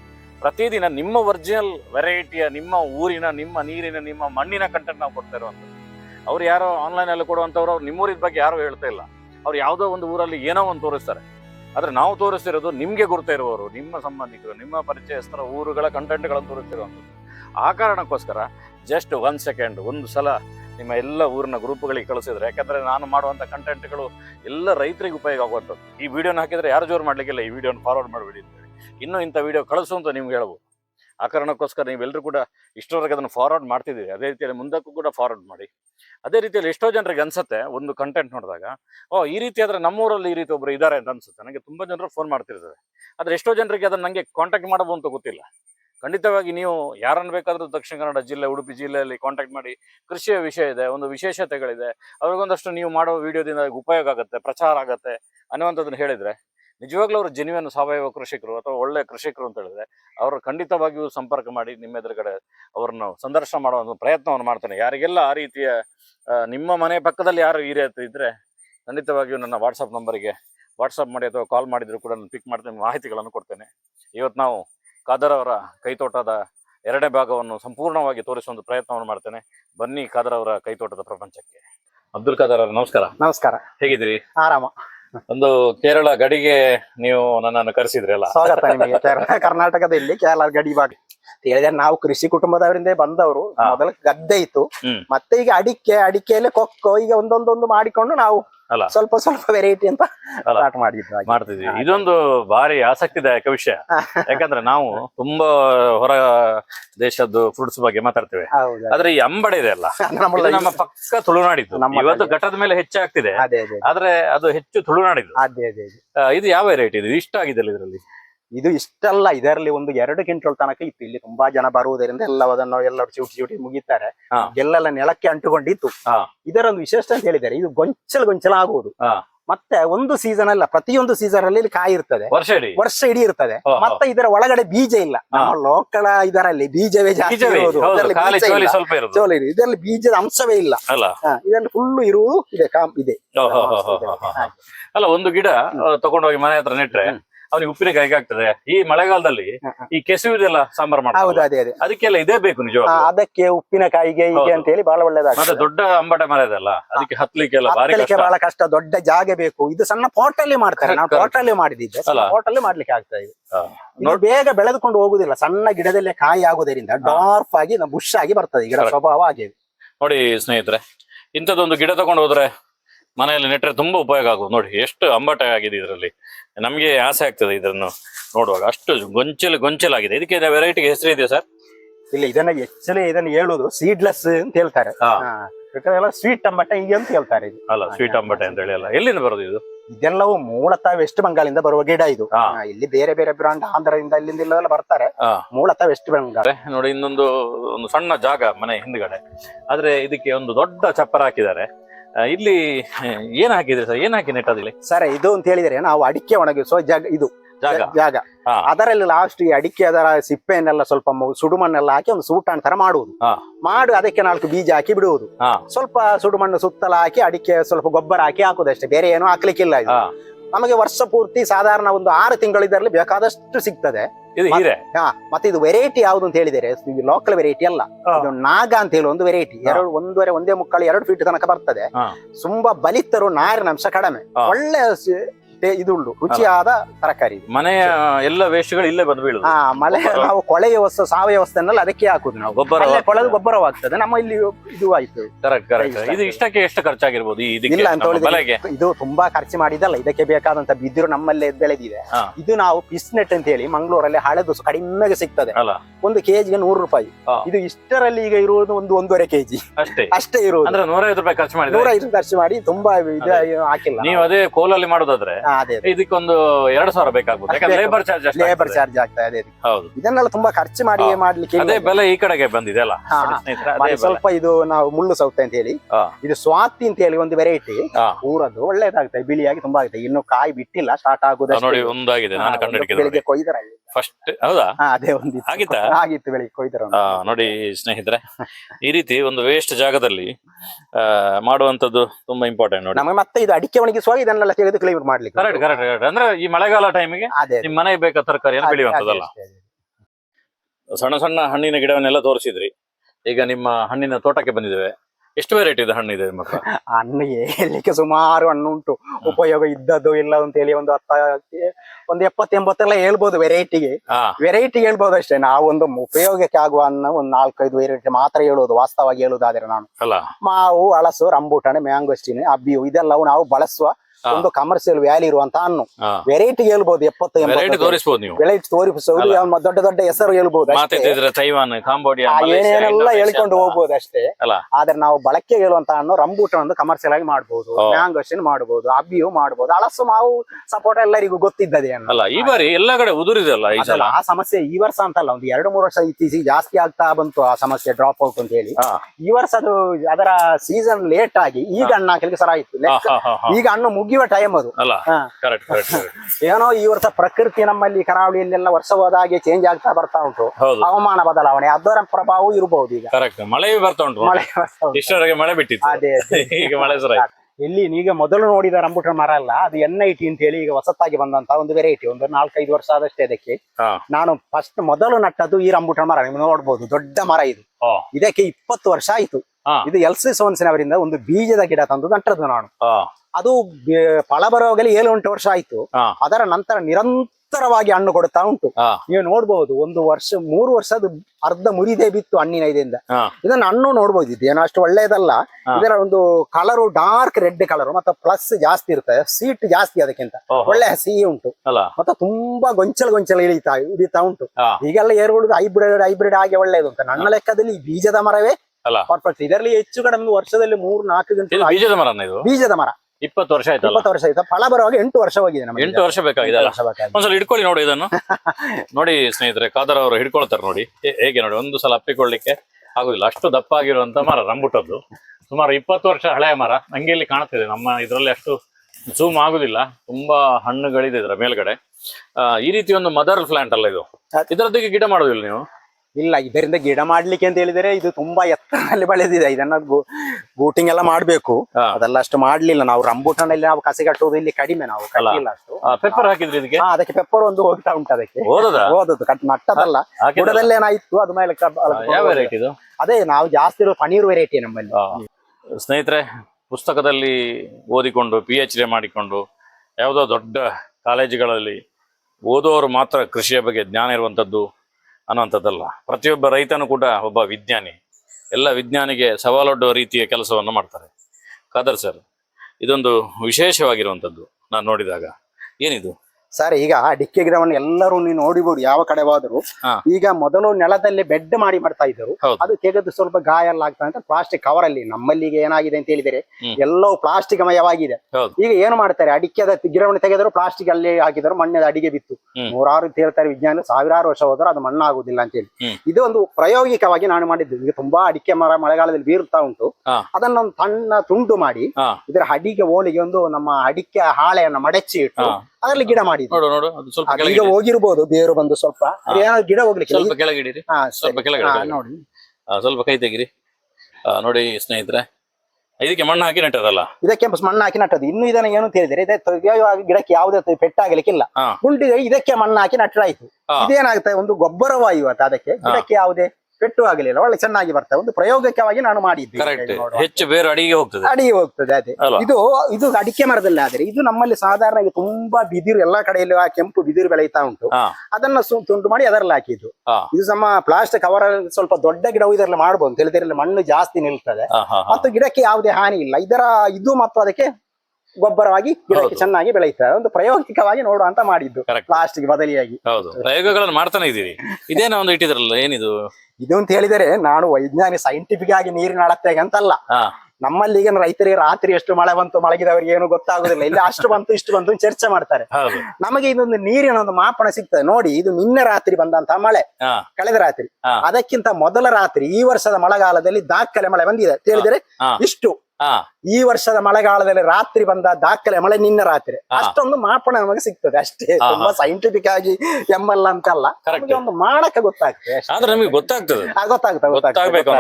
ಪ್ರತಿದಿನ ನಿಮ್ಮ ಒರಿಜಿನಲ್ ವೆರೈಟಿಯ ನಿಮ್ಮ ಊರಿನ, ನಿಮ್ಮ ನೀರಿನ, ನಿಮ್ಮ ಮಣ್ಣಿನ ಕಂಟೆಂಟ್ ನಾವು ಕೊಡ್ತಾ ಇರುವಂಥದ್ದು. ಅವ್ರು ಯಾರೋ ಆನ್ಲೈನಲ್ಲಿ ಕೊಡುವಂಥವ್ರು, ಅವ್ರು ನಿಮ್ಮೂರಿನ ಬಗ್ಗೆ ಯಾರೂ ಹೇಳ್ತಾ ಇಲ್ಲ. ಅವ್ರು ಯಾವುದೋ ಒಂದು ಊರಲ್ಲಿ ಏನೋ ಒಂದು ತೋರಿಸ್ತಾರೆ. ಆದರೆ ನಾವು ತೋರಿಸ್ತಿರೋದು ನಿಮಗೆ ಗುರುತ ಇರುವವರು, ನಿಮ್ಮ ಸಂಬಂಧಿಕರು, ನಿಮ್ಮ ಪರಿಚಯಸ್ಥರ, ಊರುಗಳ ಕಂಟೆಂಟ್ಗಳನ್ನು ತೋರಿಸ್ತಿರುವಂಥದ್ದು. ಆ ಕಾರಣಕ್ಕೋಸ್ಕರ ಜಸ್ಟ್ ಒಂದು ಸೆಕೆಂಡ್ ಒಂದು ಸಲ ನಿಮ್ಮ ಎಲ್ಲ ಊರಿನ ಗ್ರೂಪ್ಗಳಿಗೆ ಕಳಿಸಿದ್ರೆ, ಯಾಕಂದ್ರೆ ನಾನು ಮಾಡುವಂಥ ಕಂಟೆಂಟ್ಗಳು ಎಲ್ಲ ರೈತರಿಗೆ ಉಪಯೋಗ ಆಗುವಂಥದ್ದು. ಈ ವಿಡಿಯೋನ ಹಾಕಿದ್ರೆ ಯಾರು ಜೋರು ಮಾಡಲಿಕ್ಕಿಲ್ಲ, ಈ ವಿಡಿಯೋನ ಫಾರ್ವರ್ಡ್ ಮಾಡಿಬಿಡಿ ಅಂತೇಳಿ. ಇನ್ನೂ ಇಂಥ ವಿಡಿಯೋ ಕಳಿಸು ಅಂತ ನಿಮ್ಗೆ ಹೇಳ್ಬೋದು ಆ ಕಾರಣಕ್ಕೋಸ್ಕರ ನೀವೆಲ್ಲರೂ ಕೂಡ ಇಷ್ಟರವರೆಗೆ ಅದನ್ನು ಫಾರ್ವರ್ಡ್ ಮಾಡ್ತಿದ್ದೀರಿ. ಅದೇ ರೀತಿಯಲ್ಲಿ ಮುಂದಕ್ಕೂ ಕೂಡ ಫಾರ್ವರ್ಡ್ ಮಾಡಿ. ಅದೇ ರೀತಿಯಲ್ಲಿ ಎಷ್ಟೋ ಜನರಿಗೆ ಅನ್ಸುತ್ತೆ ಒಂದು ಕಂಟೆಂಟ್ ನೋಡಿದಾಗ, ಓ, ಈ ರೀತಿ ಆದರೆ ನಮ್ಮೂರಲ್ಲಿ ಈ ರೀತಿ ಒಬ್ಬರು ಇದ್ದಾರೆ ಅಂತ ಅನ್ಸುತ್ತೆ. ನನಗೆ ತುಂಬಾ ಜನರು ಫೋನ್ ಮಾಡ್ತಿರ್ತಾರೆ. ಆದರೆ ಎಷ್ಟೋ ಜನರಿಗೆ ಅದನ್ನ ನನಗೆ ಕಾಂಟ್ಯಾಕ್ಟ್ ಮಾಡಬಹುದು ಅಂತ ಗೊತ್ತಿಲ್ಲ. ಖಂಡಿತವಾಗಿ ನೀವು ಯಾರನ್ನು ಬೇಕಾದರೂ ದಕ್ಷಿಣ ಕನ್ನಡ ಜಿಲ್ಲೆ, ಉಡುಪಿ ಜಿಲ್ಲೆಯಲ್ಲಿ ಕಾಂಟ್ಯಾಕ್ಟ್ ಮಾಡಿ, ಕೃಷಿಯ ವಿಷಯ ಇದೆ, ಒಂದು ವಿಶೇಷತೆಗಳಿದೆ, ಅವ್ರಿಗೊಂದಷ್ಟು ನೀವು ಮಾಡೋ ವಿಡಿಯೋದಿಂದ ಉಪಯೋಗ ಆಗುತ್ತೆ, ಪ್ರಚಾರ ಆಗುತ್ತೆ ಅನ್ನುವಂಥದ್ದನ್ನು ಹೇಳಿದ್ರೆ ನಿಜವಾಗ್ಲೂ ಅವರು ಜೆನ್ಯೂನ್ ಸಾವಯವ ಕೃಷಿಕರು ಅಥವಾ ಒಳ್ಳೆ ಕೃಷಿಕರು ಅಂತ ಹೇಳಿದ್ರೆ ಅವರು ಖಂಡಿತವಾಗಿಯೂ ಸಂಪರ್ಕ ಮಾಡಿ ನಿಮ್ಮ ಎದುರುಗಡೆ ಅವ್ರನ್ನ ಸಂದರ್ಶನ ಮಾಡೋ ಒಂದು ಪ್ರಯತ್ನವನ್ನು ಮಾಡ್ತಾನೆ ಯಾರಿಗೆಲ್ಲ ಆ ರೀತಿಯ ನಿಮ್ಮ ಮನೆ ಪಕ್ಕದಲ್ಲಿ ಯಾರು ಈ ರೀತಿ ಇದ್ರೆ ಖಂಡಿತವಾಗಿಯೂ ನನ್ನ ವಾಟ್ಸಪ್ ನಂಬರಿಗೆ ವಾಟ್ಸಪ್ ಮಾಡಿ ಅಥವಾ ಕಾಲ್ ಮಾಡಿದ್ರು ಕೂಡ ನಾನು ಪಿಕ್ ಮಾಡ್ತೇನೆ ಮಾಹಿತಿಗಳನ್ನು ಕೊಡ್ತೇನೆ. ಇವತ್ತು ನಾವು ಖಾದರ್ ಅವರ ಕೈತೋಟದ ಎರಡನೇ ಭಾಗವನ್ನು ಸಂಪೂರ್ಣವಾಗಿ ತೋರಿಸುವ ಒಂದು ಪ್ರಯತ್ನವನ್ನು ಮಾಡ್ತೇನೆ. ಬನ್ನಿ ಖಾದರ್ ಅವರ ಕೈತೋಟದ ಪ್ರಪಂಚಕ್ಕೆ. ಅಬ್ದುಲ್ ಖಾದರ್ ಅವರ ನಮಸ್ಕಾರ. ನಮಸ್ಕಾರ. ಹೇಗಿದ್ದೀರಿ? ಆರಾಮ. ಒಂದು ಕೇರಳ ಗಡಿಗೆ ನೀವು ನನ್ನನ್ನು ಕರೆಸಿದ್ರಲ್ಲ ಸ್ವಾಗತ ನಿಮಗೆ. ಕೇರಳ ಕರ್ನಾಟಕದಲ್ಲಿ ಕೇರಳ ಗಡಿ ಭಾಗ. ಹೇಳಿದ್ರೆ ನಾವು ಕೃಷಿ ಕುಟುಂಬದವರಿಂದ ಬಂದವರು ಮೊದಲ ಗದ್ದೆ ಇತ್ತು. ಮತ್ತೆ ಈಗ ಅಡಿಕೆ ಅಡಿಕೆಯಲ್ಲೇ ಕೊಕ್ಕೋ ಈಗ ಒಂದೊಂದೊಂದು ಮಾಡಿಕೊಂಡು ನಾವು ಅಲ್ಲ. ಸ್ವಲ್ಪ ಸ್ವಲ್ಪ ವೆರೈಟಿ ಅಂತ ಸ್ಟಾರ್ಟ್ ಮಾಡಿದ್ವಿ. ಮಾಡ್ತಿದ್ವಿ ಇದೊಂದು ಭಾರಿ ಆಸಕ್ತಿದಾಯಕ ವಿಷಯ. ಯಾಕಂದ್ರೆ ನಾವು ತುಂಬಾ ಹೊರ ದೇಶದ್ದು ಫ್ರೂಟ್ಸ್ ಬಗ್ಗೆ ಮಾತಾಡ್ತೇವೆ. ಆದ್ರೆ ಈ ಅಂಬಡೆ ಇದೆ ಅಲ್ಲ. ನಮ್ಮ ಪಕ್ಕ ತುಳುನಾಡಿದ್ದು. ಇವತ್ತು ಘಟ್ಟದ ಮೇಲೆ ಹೆಚ್ಚಾಗ್ತಿದೆ. ಆದ್ರೆ ಅದು ಹೆಚ್ಚು ತುಳುನಾಡಿದ್ದು. ಇದು ಯಾವ ವೆರೈಟಿ ಇದು? ಇಷ್ಟ ಆಗಿದೆ ಇದರಲ್ಲಿ? ಇದು ಇಷ್ಟಲ್ಲ ಇದರಲ್ಲಿ ಒಂದು ಎರಡು ಕ್ವಿಂಟಲ್ ತನಕ ಇತ್ತು. ಇಲ್ಲಿ ತುಂಬಾ ಜನ ಬರುವುದರಿಂದ ಎಲ್ಲವದನ್ನು ಎಲ್ಲರೂ ಚೂಟಿ ಚೂಟಿ ಮುಗಿತಾರೆ. ಎಲ್ಲೆಲ್ಲ ನೆಲಕ್ಕೆ ಅಂಟುಕೊಂಡಿತ್ತು. ಇದರೊಂದು ವಿಶೇಷ ಅಂತ ಹೇಳಿದ್ದಾರೆ ಇದು ಗೊಂಚಲ ಗೊಂಚಲ ಆಗುವುದು. ಮತ್ತೆ ಒಂದು ಸೀಸನ್ ಅಲ್ಲ ಪ್ರತಿಯೊಂದು ಸೀಸನ್ ಅಲ್ಲಿ ಇಲ್ಲಿ ಕಾಯಿ ಇರ್ತದೆ. ವರ್ಷ ಇಡೀ. ವರ್ಷ ಇಡೀ ಇರ್ತದೆ. ಮತ್ತೆ ಇದರ ಒಳಗಡೆ ಬೀಜ ಇಲ್ಲ. ಲೋಕಲ ಇದರಲ್ಲಿ ಬೀಜವೇ ಜಾಸ್ತಿ ಇದರಲ್ಲಿ ಬೀಜದ ಅಂಶವೇ ಇಲ್ಲ. ಇದರಲ್ಲಿ ಫುಲ್ ಇರುವುದು ಇದೆ ಕಾಂಪ್ ಇದೆ. ಅಲ್ಲ ಒಂದು ಗಿಡ ತಗೊಂಡೋಗಿ ಮನೆ ಹತ್ರ ನೆಟ್ರೆ ಅವನಿಗೆ ಉಪ್ಪಿನಕಾಯಿಗೆ ಆಗ್ತದೆ ಈ ಮಳೆಗಾಲದಲ್ಲಿ. ಈ ಕೆಸುವಿದೆಲ್ಲ ಸಾಂಬಾರ್ ಹೌದು ಮಾಡ್ತಾರೆ ಅದೇ ಅದೇ ಅದಕ್ಕೆಲ್ಲ ಇದೇ ಬೇಕು ಆ, ನಿಜವಾಗ ಅದಕ್ಕೆ ಉಪ್ಪಿನಕಾಯಿಗೆ ಹೀಗೆ. ಅಂತ ಹೇಳಿ ಬಹಳ ಮತ್ತೆ ದೊಡ್ಡ ಅಂಬಟ ಮರ ಇದೆಲ್ಲ ಅದಕ್ಕೆ ಹತ್ಲಿಕ್ಕೆಲ್ಲ ಭಾರಿ ಹತ್ತಲಿಕ್ಕೆ ಕಷ್ಟ ಬಹಳ ಕಷ್ಟ ದೊಡ್ಡ ಜಾಗ ಬೇಕು ಇದು ಸಣ್ಣ ಪಾಟ್ ಅಲ್ಲಿ ಮಾಡ್ತಾರೆ ನಾವು Correct. ಪಾಟ್ ಅಲ್ಲಿ ಮಾಡಿದ್ದೆ ಅಲ್ಲ? ಪಾಟ್ ಅಲ್ಲಿ ಮಾಡ್ಲಿಕ್ಕೆ ಆಗ್ತಾ ಇದೆ ಹಾ. ಇದು ಬೇಗ ಬೆಳೆದುಕೊಂಡು ಹೋಗುದಿಲ್ಲ ಸಣ್ಣ ಗಿಡದಲ್ಲೇ ಕಾಯಿ ಆಗುದರಿಂದ ಡಾರ್ಫ್ ಆಗಿ ಬುಷ್ ಆಗಿ ಬರ್ತದೆ ಗಿಡ Correct. ಸ್ವಭಾವ ಆಗಿದೆ ನೋಡಿ ಸ್ನೇಹಿತರೆ ಇಂಥದ್ದೊಂದು ಗಿಡ ತಗೊಂಡು ಹೋದ್ರೆ ಮನೆಯಲ್ಲಿ ನೆಟ್ಟರೆ ತುಂಬಾ ಉಪಯೋಗ ಆಗುವುದು. ನೋಡಿ ಎಷ್ಟು ಅಂಬಟ ಆಗಿದೆ ಇದರಲ್ಲಿ. ನಮಗೆ ಆಸೆ ಆಗ್ತದೆ ಇದನ್ನು ನೋಡುವಾಗ. ಅಷ್ಟು ಗೊಂಚಲು ಗೊಂಚಲಾಗಿದೆ. ಇದಕ್ಕೆ ವೆರೈಟಿಗೆ ಹೆಸರು ಇದೆ ಸರ್? ಇಲ್ಲಿ ಇದನ್ನ ಆಕ್ಚುಲಿ ಇದನ್ನ ಹೇಳುದು ಸೀಡ್ಲೆಸ್ ಅಂತ ಹೇಳ್ತಾರೆ. ಎಲ್ಲ ಸ್ವೀಟ್ ಟಮಟ ಹೀಗೆ ಅಂತ ಹೇಳ್ತಾರೆ ಇದು ಅಲ್ಲ ಸ್ವೀಟ್ ಅಂಬಟೆ ಅಂತ ಹೇಳಿ ಅಲ್ಲ ಎಲ್ಲಿಂದ ಬರೋದು ಇದು? ಇದೆಲ್ಲವೂ ಮೂಲತಃ ವೆಸ್ಟ್ ಬೆಂಗಾಲಿಂದ ಬರುವ ಗಿಡ ಇದು. ಹಾ. ಇಲ್ಲಿ ಬೇರೆ ಬೇರೆ ಬ್ರಾಂಡ್ ಆಂಧ್ರದಿಂದ ಇಲ್ಲಿಂದ ಇಲ್ಲೆಲ್ಲ ಬರ್ತಾರೆ. ಹಾ. ಮೂಲತಃ ವೆಸ್ಟ್ ಬೆಂಗಾಲ್ ನೋಡಿ ಇನ್ನೊಂದು ಒಂದು ಸಣ್ಣ ಜಾಗ ಮನೆ ಹಿಂದ್ಗಡೆ. ಆದ್ರೆ ಇದಕ್ಕೆ ಒಂದು ದೊಡ್ಡ ಚಪ್ಪರ ಹಾಕಿದ್ದಾರೆ. ಇಲ್ಲಿ ಏನ್ ಹಾಕಿದ್ರಿ ಸರ್? ಏನ್ ಹಾಕಿ ನೆಟ್ಟದಿಲ್ಲ ಸರ್ ಇದು ಅಂತ ಹೇಳಿದ್ರೆ ನಾವು ಅಡಿಕೆ ಒಣಗಿಸುವ ಜಾಗ ಇದು ಜಾಗ. ಜಾಗ. ಅದರಲ್ಲಿ ಲಾಸ್ಟ್ ಈ ಅಡಿಕೆ ಅದರ ಸಿಪ್ಪೆಯನ್ನೆಲ್ಲ ಸ್ವಲ್ಪ ಸುಡುಮಣ್ಣೆಲ್ಲ ಹಾಕಿ ಒಂದು ಸೂಟಾಣ್ ತರ ಮಾಡುವುದು. ಮಾಡಿ ಅದಕ್ಕೆ ನಾಲ್ಕು ಬೀಜ ಹಾಕಿ ಬಿಡುವುದು. ಸ್ವಲ್ಪ ಸುಡುಮಣ್ಣು ಸುತ್ತಲ ಹಾಕಿ ಅಡಿಕೆ ಸ್ವಲ್ಪ ಗೊಬ್ಬರ ಹಾಕಿ ಹಾಕುದಷ್ಟೇ ಬೇರೆ ಏನು ಹಾಕ್ಲಿಕ್ಕಿಲ್ಲ ಇದು. ನಮಗೆ ವರ್ಷ ಪೂರ್ತಿ ಸಾಧಾರಣ ಒಂದು ಆರು ತಿಂಗಳು ಇದರಲ್ಲಿ ಬೇಕಾದಷ್ಟು ಸಿಗ್ತದೆ. ಇದು ಹೀರೆ. ಹಾ ಮತ್ತೆ ಇದು ವೆರೈಟಿ ಯಾವ್ದು ಅಂತ ಹೇಳಿದರೆ ಲೋಕಲ್ ವೆರೈಟಿ ಅಲ್ಲ. ಇದು ನಾಗ ಅಂತ ಹೇಳಿ ಒಂದು ವೆರೈಟಿ ಎರಡು ಒಂದೂವರೆ ಒಂದೇ ಮುಕ್ಕಾಲು ಎರಡು ಫೀಟ್ ತನಕ ಬರ್ತದೆ. ತುಂಬಾ ಬಲಿತರು ನಾರಿನ ಅಂಶ ಕಡಿಮೆ. ಒಳ್ಳೆ ಸ- ಟೇ- ಇದು ಉಳ್ಳು ರುಚಿಯಾದ ತರಕಾರಿ ಇದು. ಮನೆಯ ಎಲ್ಲ ವೇಸ್ಟ್ಗಳು ಇಲ್ಲೇ ಬಂದು ಬೀಳುದು. ಹಾ ಮಳೆ ನಾವು ಕೊಳೆಯ ವಸ್ತು ಸಾವಯವ ವಸ್ತುನೆಲ್ಲ ಅದಕ್ಕೆ ಹಾಕುದು ನಾವು. ಗೊಬ್ಬರ ಅಲ್ಲೇ ಕೊಳೆದು ಗೊಬ್ಬರವಾಗ್ತದೆ ನಮ್ಮ ಇಲ್ಲಿ ಇದು ಆಯ್ತು. ಕರೆಕ್ಟ್ ಕರೆಕ್ಟ್ ಇದು ಇಷ್ಟಕ್ಕೆ ಎಷ್ಟು ಖರ್ಚಾಗಿರ್ಬೋದು ಈ ಇದಕ್ಕೆ ಇಲ್ಲ ಅಂತ ನಮ್ಮ ಹೇಳಿದ್ರೆ ಇದು ತುಂಬಾ ಖರ್ಚು ಮಾಡಿದಲ್ಲ ಇದಕ್ಕೆ ಬೇಕಾದಂತ ಬಿದಿರು ನಮ್ಮಲ್ಲೇ ಬೆಳೆದಿದೆ. ಹಾ. ಇದು ನಾವು ಪಿಸ್ನೆಟ್ ಅಂತ ಹೇಳಿ ಮಂಗಳೂರಲ್ಲಿ ಹಳೆದು ಕಡಿಮೆಗೆ ಸಿಗ್ತದೆ. ಅಲ್ಲ. ಒಂದು ಕೆಜಿಗೆ ನೂರು ರೂಪಾಯಿ. ಹಾ. ಇದು ಇಷ್ಟರಲ್ಲಿ ಈಗ ಇರುವುದು ಒಂದು ಒಂದೂವರೆ ಕೆಜಿ. ಅಷ್ಟೇ. ಅಷ್ಟೇ ಇರುವುದು. ಅಂದ್ರೆ ನೂರೈವತ್ತು ರೂಪಾಯಿ ಖರ್ಚು ಮಾಡಿ ನೂರೈದು ಖರ್ಚು ಮಾಡಿ ತುಂಬಾ ಇದು ಹಾಕಿಲ್ಲ. ನೀವು ಅದೇ ಕೋಲಲ್ಲಿ ಮಾಡೋದಾದ್ರೆ ಅದೇ ಇದಕ್ಕೊಂದು ಎರಡು ಸಾವಿರ ಬೇಕಾಗ್ಬೋದು ಯಾಕಂದ್ರೆ. ಲೇಬರ್ ಚಾರ್ಜ್ ಅಷ್ಟೇ ಲೇಬರ್ ಆಗ್ತದೆ. ಚಾರ್ಜ್ ಆಗ್ತದೆ ಅದೇ ಹೌದು ಇದನ್ನೆಲ್ಲ ತುಂಬಾ ಖರ್ಚು ಮಾಡಿ ಹಾ. ಮಾಡ್ಲಿಕ್ಕೆ ಅದೇ ಬೆಲೆ ಈ ಕಡೆಗೆ ಬಂದಿದೆ ಅಲ್ಲ ಹಾ, ಹಾ. ಸ್ನೇಹಿತರೆ, ಅದೇ ಮತ್ತೆ ಬೆಲೆ. ಸ್ವಲ್ಪ ಇದು ನಾವು ಮುಳ್ಳು ಸೌತೆ ಅಂತ ಹೇಳಿ ಹಾ. ಇದು ಸ್ವಾತಿ ಅಂತ ಹೇಳಿ ಒಂದು ವೆರೈಟಿ ಹಾ. ಊರದ್ದು ಒಳ್ಳೇದಾಗ್ತದೆ ಬಿಳಿಯಾಗಿ ತುಂಬಾ ಆಗುತ್ತೆ ಇನ್ನು ಕಾಯಿ ಬಿಟ್ಟಿಲ್ಲ ಸ್ಟಾರ್ಟ್ ಆಗುದು ಕೊಯ್ದರಲ್ಲಿ ನೋಡಿ ಒಂದಾಗಿದೆ ನಾನು ಕಂಡು ಬೆಳಿಗ್ಗೆ ಕೊಯ್ದರ ಫಸ್ಟ್ ಹೌದಾ? ಹಾ ಅದೇ ಒಂದು ಆಗಿತ್ತಾ? ಆಗಿತ್ತು ಬೆಳಿಗ್ಗೆ ಕೊಯ್ದರ ಆ, ನೋಡಿ ಸ್ನೇಹಿತರೆ ಈ ರೀತಿ ಒಂದು ವೇಸ್ಟ್ ಜಾಗದಲ್ಲಿ ಆ, ಮಾಡುವಂತದ್ದು ತುಂಬಾ ಇಂಪಾರ್ಟೆಂಟ್ ನೋಡಿ. ನಮಗೆ ಮತ್ತೆ ಇದು ಅಡಿಕೆ ಒಣಗಿಸುವಾಗ ಇದನ್ನೆಲ್ಲ ತೆಗೆದು ಕ್ಲೀನ್ ಮಾಡ್ಲಿಕ್ಕೆ ಕರೆಕ್ಟ್ ಕರೆಕ್ಟ್ ಕರೆಕ್ಟ್ ಅಂದ್ರೆ ಈ ಮಳೆಗಾಲ ಟೈಮಿಗೆ ಅದೇ ನಿಮ್ ಮನೆಗೆ ಬೇಕಾದ ತರಕಾರಿಯನ್ನು ಅದೇ, ಬೆಳೆಯುವಂತದಲ್ಲ ಅದೇ, ಅದೇ. ಸಣ್ಣ ಸಣ್ಣ ಹಣ್ಣಿನ ಗಿಡವನ್ನೆಲ್ಲ ತೋರಿಸಿದ್ರಿ. ಈಗ ನಿಮ್ಮ ಹಣ್ಣಿನ ತೋಟಕ್ಕೆ ಬಂದಿದ್ದೇವೆ. ಎಷ್ಟು ವೆರೈಟಿ ಇದೆ ಹಣ್ಣಿದೆ ಇದೆ ಹಣ್ಣು ಹೇಳಲಿಕ್ಕೆ ಸುಮಾರು ಹಣ್ಣು ಉಂಟು. ಉಪಯೋಗ ಇದ್ದದ್ದು ಇಲ್ಲ ಅಂತ ಹೇಳಿ ಒಂದು ಹತ್ತ ಒಂದು ಎಪ್ಪತ್ತೆಂಬತ್ತೆಲ್ಲ ಹೇಳ್ಬೋದು ವೆರೈಟಿಗೆ ವೆರೈಟಿ ಹೇಳ್ಬೋದು ಅಷ್ಟೇ. ನಾವು ಒಂದು ಉಪಯೋಗಕ್ಕೆ ಆಗುವ ಅನ್ನ ಒಂದು ನಾಲ್ಕೈದು ವೆರೈಟಿ ಮಾತ್ರ ಹೇಳುವುದು ವಾಸ್ತವವಾಗಿ ಹೇಳುವುದಾದ್ರೆ ನಾನು. ಅಲ್ಲ. ಮಾವು ಹಳಸು ರಂಬೂಟಾಣೆ ಮ್ಯಾಂಗೋಸ್ಟಿನ್ ಅಬ್ಬಿಯು ಇದೆಲ್ಲವೂ ನಾವು ಬಳಸುವ. ಒಂದು ಕಮರ್ಷಿಯಲ್ ವ್ಯಾಲ್ಯೂ ಇರುವಂತ ಹಣ್ಣು. ವೆರೈಟಿ ಹೇಳ್ಬಹುದು ಎಪ್ಪತ್ತು ವೆರೈಟಿ ಎಂಬತ್ತು ನೀವು. ವೆರೈಟಿ ತೋರಿಸಬಹುದು ದೊಡ್ಡ ದೊಡ್ಡ ಹೆಸರು ಹೇಳ್ಬಹುದು ತೈವಾನ್ ಕಾಂಬೋಡಿಯಾ ಏನೇನೆಲ್ಲ ಹೇಳ್ಕೊಂಡು ಅಂತ. ಹೋಗ್ಬೋದು ಅಷ್ಟೇ. ಅಲ್ಲ. ಆದ್ರೆ ನಾವು ಬಳಕೆ ಹೇಳುವಂತ ಹಣ್ಣು ರಂಬೂಟ ಒಂದು ಕಮರ್ಷಿಯಲ್ ಆಗಿ ಮಾಡಬಹುದು ಮ್ಯಾಂಗೋಶಿನ್ ಮಾಡಬಹುದು ಅಬ್ಬಿಯು ಮಾಡಬಹುದು ಹಳಸು ಮಾವು ಸಪೋರ್ಟ್ ಎಲ್ಲರಿಗೂ ಗೊತ್ತಿದ್ದದೆ ಅಲ್ಲ ಈ ಬಾರಿ ಎಲ್ಲ ಕಡೆ ಉದುರಿದಲ್ಲ ಆ ಸಮಸ್ಯೆ ಈ ವರ್ಷ ಅಂತಲ್ಲ ಒಂದು ಎರಡು ಮೂರು ವರ್ಷ ಇತ್ತೀಚೆಗೆ ಜಾಸ್ತಿ ಆಗ್ತಾ ಬಂತು ಆ ಸಮಸ್ಯೆ ಡ್ರಾಪ್ ಔಟ್ ಅಂತ ಹೇಳಿ. ಈ ವರ್ಷ ಅದು ಅದರ ಸೀಸನ್ ಲೇಟ್ ಆಗಿ ಈಗ ಹಣ್ಣು ಹಾಕಲಿಕ್ಕೆ ಸರ ಆಯ್ತು. ಈಗ ಹಣ್ಣು ಮುಗಿಯುವ ಟೈಮ್ ಅದು. ಅಲ್ಲ ಕರೆಕ್ಟ್ ಕರೆಕ್ಟ್ ಏನೋ ಈ ವರ್ಷ ಪ್ರಕೃತಿ ನಮ್ಮಲ್ಲಿ ಕರಾವಳಿಯಲ್ಲೆಲ್ಲ ವರ್ಷ ಹೋದಾಗೆ ಚೇಂಜ್ ಆಗ್ತಾ ಬರ್ತಾ ಉಂಟು. ಹವಾಮಾನ ಬದಲಾವಣೆ ಅದರ ಪ್ರಭಾವ ಇರಬಹುದು ಈಗ. ಕರೆಕ್ಟ್ ಮಳೆ ಬರ್ತಾ ಉಂಟು. ಮಳೆ. ಮಳೆ ಬಿಟ್ಟಿತ್ತು. ಅದೇ. ಈಗ ಮಳೆ ಎಲ್ಲಿ ಈಗ ಮೊದಲು ನೋಡಿದ ರಂಬುಟ ಮರ ಅಲ್ಲ ಅದು ಎನ್ ಐ ಟಿ ಅಂತ ಹೇಳಿ ಈಗ ಹೊಸತಾಗಿ ಬಂದಂತ ಒಂದು ವೆರೈಟಿ ಒಂದು ನಾಲ್ಕೈದು ವರ್ಷ ಆದಷ್ಟೇ ಅದಕ್ಕೆ ನಾನು ಫಸ್ಟ್ ಮೊದಲು ನಟ್ಟದ್ದು ಈ ರಂಬುಟ ಮರ ನೀವು ನೋಡ್ಬೋದು ದೊಡ್ಡ ಮರ ಇದು. ಇದಕ್ಕೆ ಇಪ್ಪತ್ತು ವರ್ಷ ಆಯ್ತು. ಇದು ಎಲ್ ಸಿ ಸೋನ್ಸಿನವರಿಂದ ಒಂದು ಬೀಜದ ಗಿಡ ತಂದು ನಟ್ಟದ್ದು ನಾನು. ಅದು ಫಳ ಬರುವಾಗಲೇ ಏಳು ಎಂಟು ವರ್ಷ ಆಯ್ತು. ಅದರ ನಂತರ ನಿರಂತರವಾಗಿ ಹಣ್ಣು ಕೊಡ್ತಾ ಉಂಟು. ನೀವು ನೋಡ್ಬಹುದು ಒಂದು ವರ್ಷ ಮೂರು ವರ್ಷದ ಅರ್ಧ ಮುರಿದೇ ಬಿತ್ತು ಹಣ್ಣಿನ ಇದರಿಂದ ಇದನ್ನ ಹಣ್ಣು ನೋಡ್ಬೋದು ಇದೇನು ಅಷ್ಟು ಒಳ್ಳೇದಲ್ಲ. ಇದರ ಒಂದು ಕಲರು ಡಾರ್ಕ್ ರೆಡ್ ಕಲರ್ ಮತ್ತೆ ಪ್ಲಸ್ ಜಾಸ್ತಿ ಇರ್ತದೆ ಸೀಟ್ ಜಾಸ್ತಿ ಅದಕ್ಕಿಂತ. ಒಳ್ಳೆ ಹಸಿ ಉಂಟು. ಮತ್ತೆ ತುಂಬಾ ಗೊಂಚಲ ಗೊಂಚಲ ಇಳಿತಾ ಇಳಿತಾ ಉಂಟು. ಈಗೆಲ್ಲ ಏರ್ಗಳು ಹೈಬ್ರಿಡ್ ಹೈಬ್ರಿಡ್ ಆಗಿ ಒಳ್ಳೇದು ಅಂತ ನನ್ನ ಲೆಕ್ಕದಲ್ಲಿ ಬೀಜದ ಮರವೇ ಪರ್ಫೆಕ್ಟ್ ಇದರಲ್ಲಿ ಹೆಚ್ಚು ಕಡಿಮೆ ಒಂದು ವರ್ಷದಲ್ಲಿ ಮೂರು ನಾಲ್ಕು ಇದು ಗಂಟೆ ಇದು? ಬೀಜದ ಮರ. ಇಪ್ಪತ್ತು ವರ್ಷ ಆಯ್ತಲ್ಲ? ಇಪ್ಪತ್ತು ವರ್ಷ ಆಯ್ತು. ಫಲ ಬರುವಾಗ ಎಂಟು ವರ್ಷ ಹೋಗಿದೆ ನಮಗೆ ಎಂಟು ವರ್ಷ ಬೇಕಾಗಿದೆ ಅಲ್ಲ. ಒಂದ್ಸಲ ಹಿಡ್ಕೊಳ್ಳಿ ನೋಡಿ ಇದನ್ನು. ನೋಡಿ ಸ್ನೇಹಿತರೆ ಕಾದರ್ ಅವರು ಹಿಡ್ಕೊಳ್ತಾರೆ ನೋಡಿ. ಹೇ- ಹೇಗೆ ನೋಡಿ ಒಂದು ಸಲ ಅಪ್ಪಿಕೊಳ್ಳಿಕ್ಕೆ ಆಗುದಿಲ್ಲ. ಅಷ್ಟು ದಪ್ಪ ಆಗಿರುವಂತ ಮರ ರಂಬುಟದ್ದು. ಸುಮಾರು ಇಪ್ಪತ್ತು ವರ್ಷ ಹಳೆಯ ಮರ. ನಂಗೆ ಇಲ್ಲಿ ಕಾಣ್ತಿದೆ. ನಮ್ಮ ಇದರಲ್ಲಿ ಅಷ್ಟು ಝೂಮ್ ಆಗುದಿಲ್ಲ. ತುಂಬಾ ಹಣ್ಣುಗಳಿದೆ ಇದರ ಮೇಲ್ಗಡೆ. ಆ, ಈ ರೀತಿ ಒಂದು ಮದರ್ ಪ್ಲಾಂಟ್ ಅಲ್ಲ ಇದು. ಇದರದ್ದಕ್ಕೆ ಗಿಡ ಮಾಡೋದಿಲ್ಲ ನೀವು? ಇಲ್ಲ ಇದರಿಂದ ಗಿಡ ಮಾಡ್ಲಿಕ್ಕೆ ಅಂತ ಹೇಳಿದ್ರೆ ಇದು ತುಂಬಾ ಎತ್ತರದಲ್ಲಿ ಬೆಳೆದಿದೆ. ಇದನ್ನ ಬೂಟಿಂಗ್ ಎಲ್ಲ ಮಾಡ್ಬೇಕು. ಅದೆಲ್ಲ ಅಷ್ಟು ಮಾಡ್ಲಿಲ್ಲ. ನಾವು ರಂಬೂಟನಲ್ಲಿ ನಾವು ಕಸಿ ಕಟ್ಟುವುದು ಇಲ್ಲಿ ಕಡಿಮೆ ನಾವು ಕಟ್ಟಿಲ್ಲ ಅಷ್ಟು. ಪೆಪ್ಪರ್ ಹಾಕಿದ್ರಿ ಇದಕ್ಕೆ? ಅದಕ್ಕೆ ಪೆಪ್ಪರ್ ಒಂದು ಹೋಗ್ತಾ ಉಂಟು ಅದಕ್ಕೆ. ಹೋದದ್ದು ಕಟ್ ನಟ್ಟದಲ್ಲ ಹಾಕಿದ್ರಲ್ಲ? ಏನಾಯ್ತು ಅದು ಮೇಲೆ ವೆರೈಟಿ ಅದೇ ನಾವು ಜಾಸ್ತಿ ಇರೋ ಪನೀರ್ ವೆರೈಟಿ ನಮ್ಮಲ್ಲಿ. ಸ್ನೇಹಿತರೆ ಪುಸ್ತಕದಲ್ಲಿ ಓದಿಕೊಂಡು ಪಿ ಎಚ್ ಡಿ ಮಾಡಿಕೊಂಡು ಯಾವುದೋ ದೊಡ್ಡ ಕಾಲೇಜುಗಳಲ್ಲಿ ಓದೋರು ಮಾತ್ರ ಕೃಷಿಯ ಬಗ್ಗೆ ಜ್ಞಾನ ಇರುವಂಥದ್ದು. ಅನ್ನುವಂಥದ್ದಲ್ಲ. ಪ್ರತಿಯೊಬ್ಬ ರೈತನು ಕೂಡ ಒಬ್ಬ ವಿಜ್ಞಾನಿ. ಎಲ್ಲ ವಿಜ್ಞಾನಿಗೆ ಸವಾಲೊಡ್ಡುವ ರೀತಿಯ ಕೆಲಸವನ್ನು ಮಾಡ್ತಾರೆ. ಖಾದರ್ ಸರ್, ಇದೊಂದು ವಿಶೇಷವಾಗಿರುವಂಥದ್ದು ನಾನು ನೋಡಿದಾಗ. ಏನಿದು? ಸರ್ ಈಗ ಅಡಿಕೆ ಗಿಡವನ್ನು ಎಲ್ಲರೂ ನೀವು ನೋಡಿಬಹುದು ಯಾವ ಕಡೆ ಹೋದ್ರು. ಈಗ ಮೊದಲು ನೆಲದಲ್ಲಿ ಬೆಡ್ ಮಾಡಿ ಮಾಡ್ತಾ ಇದ್ದರು. ಅದು ತೆಗೆದು ಸ್ವಲ್ಪ ಗಾಯ ಎಲ್ಲ ಆಗ್ತಾ ಅಂತ ಪ್ಲಾಸ್ಟಿಕ್ ಕವರ್ ಅಲ್ಲಿ ನಮ್ಮಲ್ಲಿ ಈಗ ಏನಾಗಿದೆ ಅಂತ ಹೇಳಿದರೆ. ಎಲ್ಲವೂ ಪ್ಲಾಸ್ಟಿಕ್ ಮಯವಾಗಿದೆ. ಈಗ ಏನು ಮಾಡ್ತಾರೆ? ಅಡಿಕೆದ ಗಿಡವನ್ನು ತೆಗೆದರು ಪ್ಲಾಸ್ಟಿಕ್ ಅಲ್ಲಿ ಹಾಕಿದರು ಮಣ್ಣಿನ ಅಡಿಗೆ ಬಿತ್ತು. ನೂರಾರು ತೇಳ್ತಾರೆ ವಿಜ್ಞಾನ ಸಾವಿರಾರು ವರ್ಷ ಹೋದ್ರೆ ಅದು ಮಣ್ಣಾಗುದಿಲ್ಲ ಅಂತ ಹೇಳಿ. ಇದು ಒಂದು ಪ್ರಾಯೋಗಿಕವಾಗಿ ನಾನು ಮಾಡಿದ್ದು. ಈಗ ತುಂಬಾ ಅಡಿಕೆ ಮರ ಮಳೆಗಾಲದಲ್ಲಿ ಬೀರುತ್ತಾ ಉಂಟು. ಅದನ್ನ ಅದನ್ನೊಂದು ಸಣ್ಣ ತುಂಡು ಮಾಡಿ ಇದರ ಅಡಿಗೆ ಓಲಿಗೆ ಒಂದು ನಮ್ಮ ಅಡಿಕೆ ಹಾಳೆಯನ್ನು ಮಡಚಿ ಇಟ್ಟು. ಅದರಲ್ಲಿ ಗಿಡ ಮಾಡಿದ್ದು ನೋಡು ನೋಡು ಅದು ಸ್ವಲ್ಪ ಈಗ ಕೆಳಗೆ ಹೋಗಿರ್ಬೋದು ಬೇರು ಬಂದು ಸ್ವಲ್ಪ. ಗಿಡ ಹೋಗ್ಲಿಕ್ಕೆ ಸ್ವಲ್ಪ ಕೆಳಗಿಡಿರಿ. ಹಾ, ಸ್ವಲ್ಪ ನೋಡಿ. ಆ, ಸ್ವಲ್ಪ ಕೈ ತೆಗಿರಿ. ಆ, ನೋಡಿ ಸ್ನೇಹಿತರೆ ಇದಕ್ಕೆ ಮಣ್ಣು ಹಾಕಿ ನೆಟ್ಟದಲ್ಲ? ಇದಕ್ಕೆ ಮಣ್ಣು ಹಾಕಿ ನಟ್ಟದು ಇನ್ನು ಇದನ್ನ ಏನು ತಿಳಿದಿರಿ? ಇದೆ ತೆಗೆಯುವಾಗ ಗಿಡಕ್ಕೆ ಯಾವುದೇ ಪೆಟ್ಟಾಗಲಿಕ್ಕಿಲ್ಲ ಹಾ. ಗುಂಡಿಗೆ ಇದಕ್ಕೆ ಮಣ್ಣು ಹಾಕಿ ನಟ್ಟಾಯ್ತು ಹಾ. ಇದೇನಾಗುತ್ತೆ? ಒಂದು ಗೊಬ್ಬರವಾಯು ಇವತ್ತು ಅದಕ್ಕೆ ಗಿಡಕ್ಕೆ ಯಾವುದೇ ಪೆಟ್ಟು ಆಗಲಿಲ್ಲ. ಒಳ್ಳೆ ಚೆನ್ನಾಗಿ ಬರ್ತದೆ. ಒಂದು ಪ್ರಯೋಗಕ್ಕಾಗಿ ನಾನು ಮಾಡಿದ್ದೆ. ಹೆಚ್ಚು ಬೇರೆ ಅಡಿಗೆ ಹೋಗ್ತದೆ. ಅಡಿಗೆ ಹೋಗ್ತದೆ ಅದೇ. ಇದು ಇದು ಅಡಿಕೆ ಮರದಲ್ಲಿ ಆದ್ರೆ ಇದು ನಮ್ಮಲ್ಲಿ ಸಾಧಾರಣ ತುಂಬಾ ಬಿದಿರು ಎಲ್ಲಾ ಕಡೆಯಲ್ಲಿ ಆ ಕೆಂಪು ಬಿದಿರು ಬೆಳೀತಾ ಉಂಟು. ಅದನ್ನ ತುಂಡು ಮಾಡಿ ಅದರಲ್ಲಿ ಹಾಕಿದ್ದು. ಇದು ನಮ್ಮ ಪ್ಲಾಸ್ಟಿಕ್ ಕವರ್ ಸ್ವಲ್ಪ ದೊಡ್ಡ ಗಿಡ ಇದರಲ್ಲಿ ಮಾಡಬಹುದು ತಿಳಿದಿರಲಿ ಮಣ್ಣು ಜಾಸ್ತಿ ನಿಲ್ತದೆ. ಮತ್ತು ಗಿಡಕ್ಕೆ ಯಾವುದೇ ಹಾನಿ ಇಲ್ಲ. ಇದರ ಇದು ಮತ್ತು ಅದಕ್ಕೆ ಗೊಬ್ಬರವಾಗಿ ಗಿಡಕ್ಕೆ ಚೆನ್ನಾಗಿ ಬೆಳೆಯುತ್ತೆ. ಒಂದು ಪ್ರಾಯೋಗಿಕವಾಗಿ ನೋಡುವಂತ ಮಾಡಿದ್ದು. ಲಾಸ್ಟ್ ಪ್ಲಾಸ್ಟಿಕ್ ಬದಲಿಯಾಗಿ. ಹೌದು. ಪ್ರಯೋಗಗಳನ್ನು ಮಾಡ್ತಾನೆ ಇದ್ದೀರಿ. ಇದೇನೋ ಒಂದು ಇಟ್ಟಿದ್ರಲ್ಲ ಏನಿದು? ಇದು ಅಂತ ಹೇಳಿದರೆ ನಾನು ವೈಜ್ಞಾನಿಕ ಸೈಂಟಿಫಿಕ್ ಆಗಿ ನೀರಿನ ಅಳತೆಗೆ ಅಂತಲ್ಲ. ನಮ್ಮಲ್ಲಿ ಈಗ ರೈತರಿಗೆ ರಾತ್ರಿ ಎಷ್ಟು ಮಳೆ ಬಂತು ಮಳಗಿದವರಿಗೆ ಏನು ಗೊತ್ತಾಗುದಿಲ್ಲ. ಇಲ್ಲಿ ಅಷ್ಟು ಬಂತು ಇಷ್ಟು ಬಂತು ಚರ್ಚೆ ಮಾಡ್ತಾರೆ. ನಮಗೆ ಇದೊಂದು ನೀರಿನ ಒಂದು ಮಾಪನ ಸಿಗ್ತದೆ. ನೋಡಿ ಇದು ನಿನ್ನೆ ರಾತ್ರಿ ಬಂದಂತಹ ಮಳೆ. ಕಳೆದ ರಾತ್ರಿ. ಅದಕ್ಕಿಂತ ಮೊದಲ ರಾತ್ರಿ ಈ ವರ್ಷದ ಮಳೆಗಾಲದಲ್ಲಿ ದಾಖಲೆ ಮಳೆ ಬಂದಿದೆ. ಹೇಳಿದರೆ ಇಷ್ಟು ಈ ವರ್ಷದ ಮಳೆಗಾಲದಲ್ಲಿ ರಾತ್ರಿ ಬಂದ ದಾಖಲೆ ಮಳೆ ನಿನ್ನೆ ರಾತ್ರಿ. ಅಷ್ಟೊಂದು ಮಾಪನ ನಮಗೆ ಸಿಗ್ತದೆ ಅಷ್ಟೇ. ತುಂಬಾ ಸೈಂಟಿಫಿಕ್ ಆಗಿ ಎಂಬಲ್ಲ ಅಂತ ಅಲ್ಲ ಒಂದು ಮಾಡಕ್ಕೆ ಗೊತ್ತಾಗ್ತದೆ ಆದ್ರೆ ನಮಗೆ ಗೊತ್ತಾಗ್ತದೆ ಆ, ಗೊತ್ತಾಗ್ತದೆ ಗೊತ್ತಾಗ್ಬೇಕು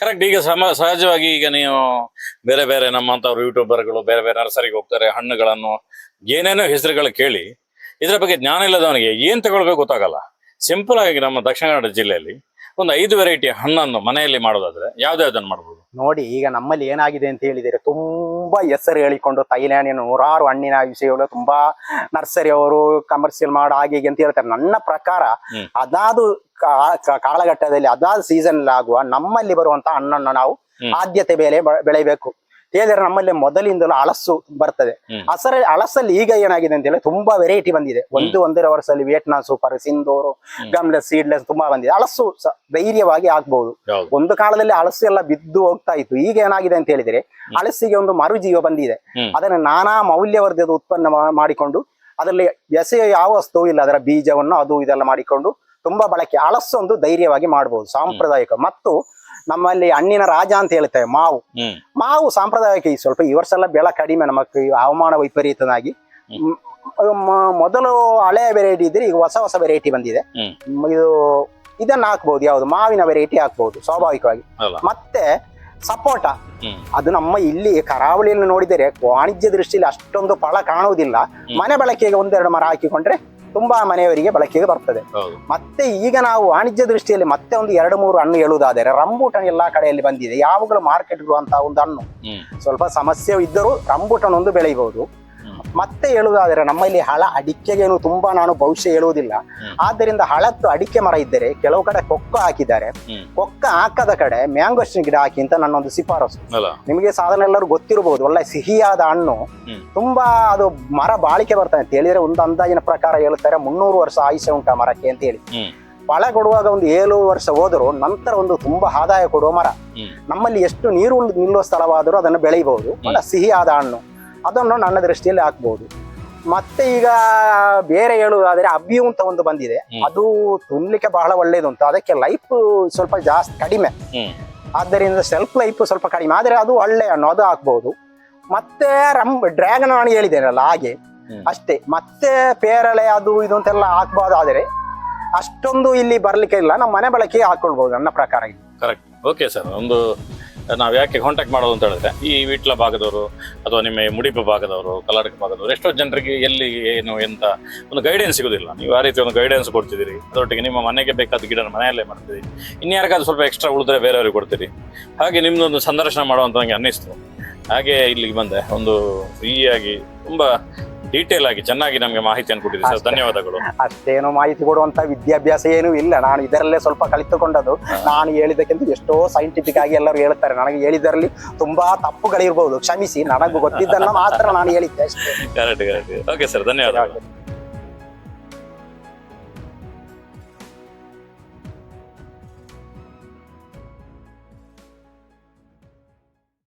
ಕರೆಕ್ಟ್ ಈಗ ಸಮ ಸಹಜವಾಗಿ ಈಗ ನೀವು ಬೇರೆ ಬೇರೆ ನಮ್ಮಂತವ್ರು ಯೂಟ್ಯೂಬರ್ಗಳು ಬೇರೆ ಬೇರೆ ನರ್ಸರಿಗೆ ಹೋಗ್ತಾರೆ ಹಣ್ಣುಗಳನ್ನು ಏನೇನೋ ಹೆಸರುಗಳು ಕೇಳಿ ಇದರ ಬಗ್ಗೆ ಜ್ಞಾನ ಇಲ್ಲದವನಿಗೆ ಏನ್ ತಗೊಳ್ಬೇಕು ಗೊತ್ತಾಗಲ್ಲ. ಸಿಂಪಲ್ ಆಗಿ ನಮ್ಮ ದಕ್ಷಿಣ ಕನ್ನಡ ಜಿಲ್ಲೆಯಲ್ಲಿ ಒಂದು ಐದು ವೆರೈಟಿ ಹಣ್ಣನ್ನು ಮನೆಯಲ್ಲಿ ಮಾಡೋದಾದ್ರೆ ಯಾವ್ದಾವ್ದನ್ನು ಮಾಡಬಹುದು ನೋಡಿ ಈಗ ನಮ್ಮಲ್ಲಿ ಏನಾಗಿದೆ ಅಂತ ಹೇಳಿದರೆ ತುಂಬಾ ಹೆಸರು ಹೇಳಿಕೊಂಡು ಥೈಲ್ಯಾಂಡಿನ ನೂರಾರು ಹಣ್ಣಿನ ವಿಷಯಗಳು ತುಂಬಾ ನರ್ಸರಿ ಅವರು ಕಮರ್ಷಿಯಲ್ ಮಾಡ ಹಾಗೆ ಹೀಗೆ ಅಂತ ಹೇಳ್ತಾರೆ. ನನ್ನ ಪ್ರಕಾರ. ಅದಾದು ಕಾಲಘಟ್ಟದಲ್ಲಿ ಅದಾದ ಸೀಸನ್ ಆಗುವ ನಮ್ಮಲ್ಲಿ ಬರುವಂತ ಹಣ್ಣನ್ನು ನಾವು ಆದ್ಯತೆ ಬೆಲೆ ಬೆಳೆಯಬೇಕು ಹೇಳಿದ್ರೆ ನಮ್ಮಲ್ಲಿ ಮೊದಲಿಂದಲೂ ಹಳಸು ಬರ್ತದೆ. ಅಸರ ಹಸರ ಹಳಸಲ್ಲಿ ಈಗ ಏನಾಗಿದೆ ಅಂತ ಹೇಳಿ ತುಂಬಾ ವೆರೈಟಿ ಬಂದಿದೆ. ಒಂದು ಒಂದರ ವರ್ಷದಲ್ಲಿ ವಿಯೆಟ್ನಾಂ ಸೂಪರ್ ಸಿಂಧೂರು ಗಮ್ಲ ಗಮ್ಲೆಸ್ ಸೀಡ್ಲೆಸ್ ತುಂಬಾ ಬಂದಿದೆ. ಹಳಸು ಧೈರ್ಯವಾಗಿ ಆಗ್ಬಹುದು ಒಂದು ಕಾಲದಲ್ಲಿ ಹಳಸು ಎಲ್ಲ ಬಿದ್ದು ಹೋಗ್ತಾ ಇತ್ತು. ಈಗ ಏನಾಗಿದೆ ಅಂತ ಹೇಳಿದ್ರೆ ಅಳಸಿಗೆ ಒಂದು ಮರುಜೀವ ಬಂದಿದೆ. ಅದನ್ನು ಅದನ್ನ ನಾನಾ ಮೌಲ್ಯವರ್ಧದ ಉತ್ಪನ್ನ ಮಾಡಿಕೊಂಡು ಅದರಲ್ಲಿ ಎಸೆಯ ಯಾವ ವಸ್ತು ಇಲ್ಲ ಅದರ ಬೀಜವನ್ನು ಅದು ಇದೆಲ್ಲ ಮಾಡಿಕೊಂಡು ತುಂಬಾ ಬಳಕೆ. ಹಳಸು ಒಂದು ಧೈರ್ಯವಾಗಿ ಮಾಡಬಹುದು ಸಾಂಪ್ರದಾಯಿಕ. ಮತ್ತು ನಮ್ಮಲ್ಲಿ ಹಣ್ಣಿನ ರಾಜ ಅಂತ ಹೇಳ್ತೇವೆ ಮಾವು. ಮಾವು ಸಾಂಪ್ರದಾಯಿಕ ಈ ಸ್ವಲ್ಪ ಈ ವರ್ಷ ಎಲ್ಲ ಬೆಳೆ ಕಡಿಮೆ ನಮಗೆ ಹವಾಮಾನ ವೈಪರೀತನಾಗಿ ಮೊದಲು ಹಳೆಯ ವೆರೈಟಿ ಇದ್ರೆ ಈಗ ಹೊಸ ಹೊಸ ವೆರೈಟಿ ಬಂದಿದೆ. ಇದು ಇದನ್ನ ಹಾಕ್ಬಹುದು ಯಾವುದು ಮಾವಿನ ವೆರೈಟಿ ಹಾಕ್ಬಹುದು ಸ್ವಾಭಾವಿಕವಾಗಿ. ಮತ್ತೆ ಸಪೋಟ ಹ್ಮ್. ಅದು ನಮ್ಮ ಇಲ್ಲಿ ಕರಾವಳಿಯಲ್ಲಿ ನೋಡಿದರೆ ವಾಣಿಜ್ಯ ದೃಷ್ಟಿಯಲ್ಲಿ ಅಷ್ಟೊಂದು ಫಲ ಕಾಣುವುದಿಲ್ಲ. ಮನೆ ಬಳಕೆಗೆ ಒಂದೆರಡು ಮರ ಹಾಕಿಕೊಂಡ್ರೆ ತುಂಬಾ ಮನೆಯವರಿಗೆ ಬಳಕೆಗೆ ಬರ್ತದೆ. ಮತ್ತೆ ಈಗ ನಾವು ವಾಣಿಜ್ಯ ದೃಷ್ಟಿಯಲ್ಲಿ ಮತ್ತೆ ಒಂದು ಎರಡು ಮೂರು ಹಣ್ಣು ಹೇಳುವುದಾದರೆ ರಂಬೂಟನ್ ಎಲ್ಲಾ ಕಡೆಯಲ್ಲಿ ಬಂದಿದೆ. ಯಾವಾಗಲೂ ಮಾರ್ಕೆಟ್ ಇರುವಂತಹ ಒಂದು ಹಣ್ಣು. ಸ್ವಲ್ಪ ಸಮಸ್ಯೆ ಇದ್ದರೂ ರಂಬೂಟನ್ ಒಂದು ಬೆಳೆಯಬಹುದು. ಮತ್ತೆ ಹೇಳುವುದಾದರೆ ನಮ್ಮಲ್ಲಿ ಹಳ ಅಡಿಕೆಗೇನು ತುಂಬಾ ನಾನು ಭವಿಷ್ಯ ಹೇಳುವುದಿಲ್ಲ. ಆದ್ದರಿಂದ ಹಳತ್ತು ಅಡಿಕೆ ಮರ ಇದ್ದರೆ ಕೆಲವು ಕಡೆ ಕೊಕ್ಕ ಹಾಕಿದ್ದಾರೆ. ಕೊಕ್ಕ ಹಾಕದ ಕಡೆ ಮ್ಯಾಂಗೋಸ್ಟಿನ್ ಗಿಡ ಹಾಕಿ ಅಂತ ನನ್ನೊಂದು ಶಿಫಾರಸು. ಅಲ್ಲ. ನಿಮಗೆ ಸಾಧಾರಣ ಎಲ್ಲರೂ ಗೊತ್ತಿರಬಹುದು ಒಳ್ಳೆ ಸಿಹಿಯಾದ ಹಣ್ಣು. ತುಂಬಾ ಅದು ಮರ ಬಾಳಿಕೆ ಬರ್ತದೆ ಅಂತ ಹೇಳಿದ್ರೆ ಒಂದು ಅಂದಾಜಿನ ಪ್ರಕಾರ ಹೇಳ್ತಾರೆ ಮುನ್ನೂರು ವರ್ಷ ಆಯುಷ್ಯ ಉಂಟಾ ಮರಕ್ಕೆ ಅಂತ ಹೇಳಿ. ಫಲ ಕೊಡುವಾಗ ಒಂದು ಏಳು ವರ್ಷ ಹೋದರೂ ನಂತರ ಒಂದು ತುಂಬಾ ಆದಾಯ ಕೊಡುವ ಮರ. ನಮ್ಮಲ್ಲಿ ಎಷ್ಟು ನೀರು ನಿಲ್ಲುವ ಸ್ಥಳವಾದರೂ ಅದನ್ನು ಬೆಳೆಯಬಹುದು. ಒಳ್ಳೆ ಸಿಹಿಯಾದ ಹಣ್ಣು. ಅದನ್ನು ನನ್ನ ದೃಷ್ಟಿಯಲ್ಲಿ ಹಾಕ್ಬೋದು. ಮತ್ತೆ ಈಗ ಬೇರೆ ಹೇಳುವುದಾದ್ರೆ ಅಬ್ಬಿಯು ಅಂತ ಒಂದು ಬಂದಿದೆ. ಅದು ತುಂಬಲಿಕ್ಕೆ ಬಹಳ ಒಳ್ಳೇದುಂಟು ಅದಕ್ಕೆ ಲೈಫ್ ಸ್ವಲ್ಪ ಜಾಸ್ತಿ ಕಡಿಮೆ. ಆದ್ದರಿಂದ ಸೆಲ್ಫ್ ಲೈಫ್ ಸ್ವಲ್ಪ ಕಡಿಮೆ. ಆದರೆ ಅದು ಒಳ್ಳೆ ಅನ್ನೋದು ಅದು ಹಾಕ್ಬಹುದು ಮತ್ತೆ ರಮ್ ಡ್ರ್ಯಾಗನ್ ಹಣ್ಣು ಹೇಳಿದ್ದೇನಲ್ಲ ಹಾಗೆ. ಅಷ್ಟೇ. ಮತ್ತೆ ಪೇರಳೆ ಅದು ಇದು ಅಂತೆಲ್ಲ ಹಾಕ್ಬಹುದಾದರೆ ಅಷ್ಟೊಂದು ಇಲ್ಲಿ ಬರ್ಲಿಕ್ಕೆ ಇಲ್ಲ. ನಮ್ಮ ಮನೆ ಬಳಕೆ ಹಾಕೊಳ್ಬಹುದು ನನ್ನ ಪ್ರಕಾರ ಇಲ್ಲಿ. ಕರೆಕ್ಟ್ ಓಕೆ ಸರ್ ಒಂದು ನಾವು ಯಾಕೆ ಕಾಂಟ್ಯಾಕ್ಟ್ ಮಾಡೋದು ಅಂತ ಹೇಳಿದ್ರೆ, ಈ ವಿಟ್ಲ ಭಾಗದವರು ಅಥವಾ ನಿಮ್ಮ ಮುಡಿಪ ಭಾಗದವರು ಕರ್ನಾಟಕ ಭಾಗದವರು, ಎಷ್ಟೋ ಜನರಿಗೆ ಎಲ್ಲಿ ಏನು ಎಂತ ಒಂದು ಗೈಡೆನ್ಸ್ ಸಿಗೋದಿಲ್ಲ. ನೀವು ಆ ರೀತಿ ಒಂದು ಗೈಡೆನ್ಸ್ ಕೊಡ್ತಿದ್ದೀರಿ. ಅದರೊಟ್ಟಿಗೆ ನಿಮ್ಮ ಮನೆಗೆ ಬೇಕಾದ ಗಿಡ ಮನೆಯಲ್ಲೇ ಮಾಡ್ತೀರಿ ಇನ್ಯಾರಿಗಾದ್ರೂ ಸ್ವಲ್ಪ ಎಕ್ಸ್ಟ್ರಾ ಉಳಿದ್ರೆ ಬೇರೆಯವ್ರಿಗೆ ಕೊಡ್ತೀರಿ. ಹಾಗೆ ನಿಮ್ಮದೊಂದು ಸಂದರ್ಶನ ಮಾಡುವಂತ ನನಗೆ ಅನ್ನಿಸ್ತು. ಹಾಗೆ ಇಲ್ಲಿಗೆ ಬಂದೆ. ಒಂದು ಫ್ರೀಯಾಗಿ ತುಂಬಾ ಡೀಟೇಲ್ ಆಗಿ ಚೆನ್ನಾಗಿ ನಮಗೆ ಮಾಹಿತಿಯನ್ನು ಕೊಟ್ಟಿದ್ದೀರಿ. ಸರ್ ಧನ್ಯವಾದಗಳು. ಅಷ್ಟೇನು ಮಾಹಿತಿ ಕೊಡುವಂತ ವಿದ್ಯಾಭ್ಯಾಸ ಏನೂ ಇಲ್ಲ. ನಾನು ಇದರಲ್ಲೇ ಸ್ವಲ್ಪ ಕಲಿತುಕೊಂಡದ್ದು. ನಾನು ಹೇಳಿದಕ್ಕಿಂತ ಎಷ್ಟೋ ಸೈಂಟಿಫಿಕ್ ಆಗಿ ಎಲ್ಲರೂ ಹೇಳ್ತಾರೆ. ನನಗೆ ಹೇಳಿದರಲ್ಲಿ ತುಂಬಾ ತಪ್ಪುಗಳಿರ್ಬೋದು. ಕ್ಷಮಿಸಿ ನನಗೂ ಗೊತ್ತಿದ್ದನ್ನ ಮಾತ್ರ ನಾನು ಹೇಳಿದ್ದೆ ಅಷ್ಟೇ. ಕರೆಕ್ಟ್ ಕರೆಕ್ಟ್ ಓಕೆ ಸರ್ ಧನ್ಯವಾದಗಳು.